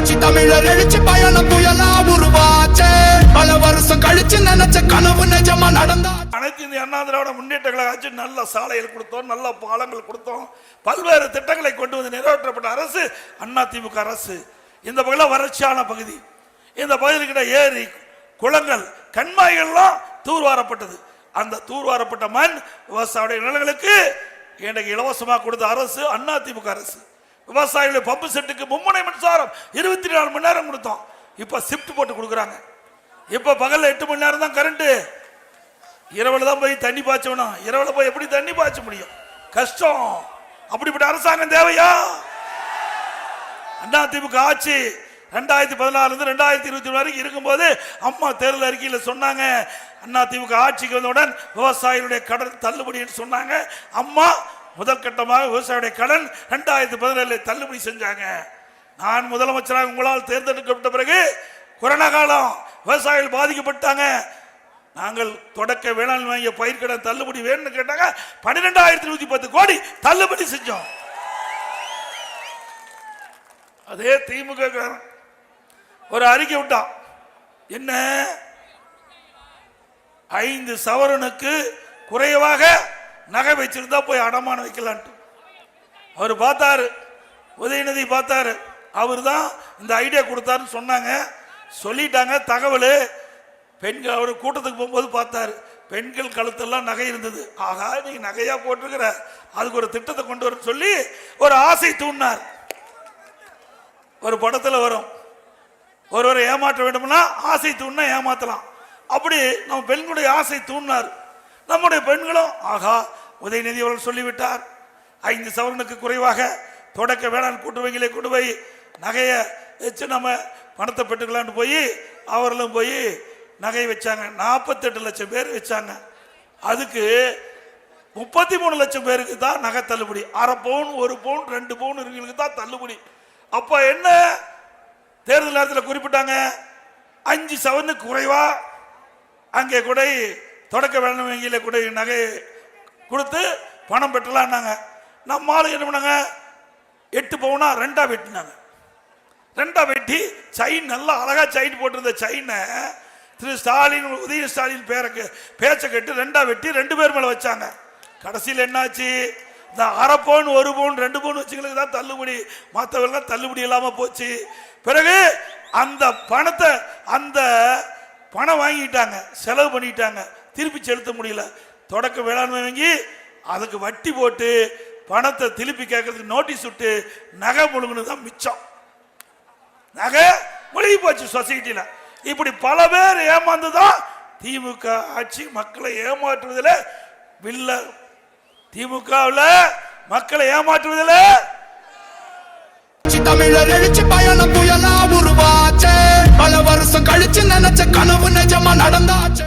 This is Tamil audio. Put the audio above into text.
புரட்சி தமிழர் எழுச்சி பயணம் புயலா உருவாச்சே. பல வருஷம் கழிச்சு நினைச்ச கனவு நிஜமா நடந்தா அனைத்து இந்திய அண்ணா திராவிட முன்னேற்ற கழக ஆட்சி நல்ல சாலைகள் கொடுத்தோம் நல்ல பாலங்கள் கொடுத்தோம். பல்வேறு திட்டங்களை கொண்டு வந்து நிறைவேற்றப்பட்ட அரசு அண்ணா திமுக அரசு. இந்த பகுதியில் வறட்சியான பகுதி. இந்த பகுதியில் கிட்ட ஏரி குளங்கள் கண்மாய்கள்லாம் தூர்வாரப்பட்டது. அந்த தூர்வாரப்பட்ட மண் விவசாயிய நிலங்களுக்கு இன்றைக்கு இலவசமாக கொடுத்த அரசு அண்ணா திமுக அரசு. விவசாயிகளுடைய பம்பு செட்டுக்கு மும்முனை மின்சாரம் இருபத்தி நாலு மணி நேரம் கொடுத்தோம். இப்போ ஷிஃப்ட் போட்டு கொடுக்குறாங்க. இப்போ பகலில் எட்டு மணி நேரம் தான் கரண்ட்டு இரவில் தான் போய் தண்ணி பாய்ச்சணும். இரவில் போய் எப்படி தண்ணி பாய்ச்ச முடியும்? கஷ்டம். அப்படிப்பட்ட அரசாங்கம் தேவையா? அண்ணா திமுக ஆட்சி ரெண்டாயிரத்தி பதினாறுல இருந்து ரெண்டாயிரத்தி இருபத்தி வரைக்கும் இருக்கும்போது அம்மா தேர்தல் அறிக்கையில் சொன்னாங்க. அண்ணா திமுக ஆட்சிக்கு வந்தவுடன் விவசாயிகளுடைய கடன் தள்ளுபடின்னு சொன்னாங்க. அம்மா முதல் கட்டமாக விவசாயியுடைய கடன் ரெண்டாயிரத்தி பதினேழு தள்ளுபடி செஞ்சாங்க. நான் முதலமைச்சராக உங்களால் தேர்ந்தெடுக்கப்பட்ட பிறகு கொரோனா காலம் விவசாயிகள் பாதிக்கப்பட்டாங்க. நாங்கள் தொடக்க வேளாண் வாங்கிய பயிர்க்கடன் தள்ளுபடி வேணும்னு கேட்டாங்க. பன்னிரெண்டாயிரத்தி நூத்தி பத்து கோடி தள்ளுபடி செஞ்சோம். அதே திமுக ஒரு அறிக்கை விட்டான். என்ன? ஐந்து சவரனுக்கு குறைவாக நகை வச்சிருந்தா போய் அடமானம் வைக்கலான்ட்டு. அவர் பார்த்தாரு உதயநிதி பார்த்தாரு. அவர் தான் இந்த ஐடியா கொடுத்தாருன்னு சொன்னாங்க. சொல்லிட்டாங்க தகவல். பெண்கள் அவர் கூட்டத்துக்கு போகும்போது பார்த்தாரு பெண்கள் கழுத்தெல்லாம் நகை இருந்தது. ஆகா நீ நகையா போட்டிருக்கிற. அதுக்கு ஒரு திட்டத்தை கொண்டு வர சொல்லி ஒரு ஆசை தூண்டினார். ஒரு படத்தில் வரும். ஒருவரை ஏமாற்ற வேண்டும்னா ஆசை தூண்டினா ஏமாத்தலாம். அப்படி நம்ம பெண்களுடைய ஆசை தூண்டினார். நம்முடைய பெண்களும் ஆகா உதயநிதி அவர்கள் சொல்லிவிட்டார். ஐந்து சவரனுக்கு குறைவாக தொடக்க வேளாண் கூட்டுறவைகளை கொண்டு போய் நகையை வச்சு நம்ம பணத்தை பெற்றுக்கலான்னு போய் அவர்களும் போய் நகை வச்சாங்க. நாற்பத்தெட்டு லட்சம் பேர் வச்சாங்க. அதுக்கு முப்பத்தி மூணு லட்சம் பேருக்கு தான் நகை தள்ளுபடி. அரை பவுன் ஒரு பவுன் ரெண்டு பவுன் இருக்கிறவங்களுக்கு தான் தள்ளுபடி. அப்போ என்ன? தேர்தல் நேரத்தில் குறிப்பிட்டாங்க. அஞ்சு சவனுக்கு குறைவா? அங்கே கூட தொடக்க வேளாண் வங்கியில் கூட நகை கொடுத்து பணம் பெற்றலாம்னாங்க நம்ம ஆளு என்ன பண்ணாங்க? எட்டு பவுனா ரெண்டா வெட்டினாங்க. ரெண்டா வெட்டி செயின் நல்லா அழகா செயின் போட்டிருந்த செயினை திரு ஸ்டாலின் உதய ஸ்டாலின் பேரக்கு பேச்சை கட்டு ரெண்டா வெட்டி ரெண்டு பேர் மேல வச்சாங்க. கடைசியில் என்னாச்சு? இந்த அரை பவுன் ஒரு பவுன் ரெண்டு பவுன் வச்சுங்களுக்கு தான் தள்ளுபடி. மற்றவர்கள்லாம் தள்ளுபடி இல்லாம போச்சு. பிறகு அந்த பணத்தை அந்த பணம் வாங்கிட்டாங்க. செலவு பண்ணிட்டாங்க. திருப்பி செலுத்த முடியல. தொடக்க வேளாண்மை வங்கி அதுக்கு வட்டி போட்டு பணத்தை திருப்பி கேட்கறதுக்கு நோட்டீஸ் விட்டு நகை முழுங்குனது தான் மிச்சம். நகை முழுகி போச்சு சொசைட்டியில் இப்படி பல பேர் ஏமாந்து தான் திமுக ஆட்சி மக்களை ஏமாற்றுவதில் வில்ல. திமுகவில் மக்களை ஏமாற்றுவதில் தமிழர் எழுச்சி பயணம் புயலா உருவாச்சே. பல வருஷம் கழிச்சு நினைச்ச கனவு நிஜமா நடந்தாச்சு.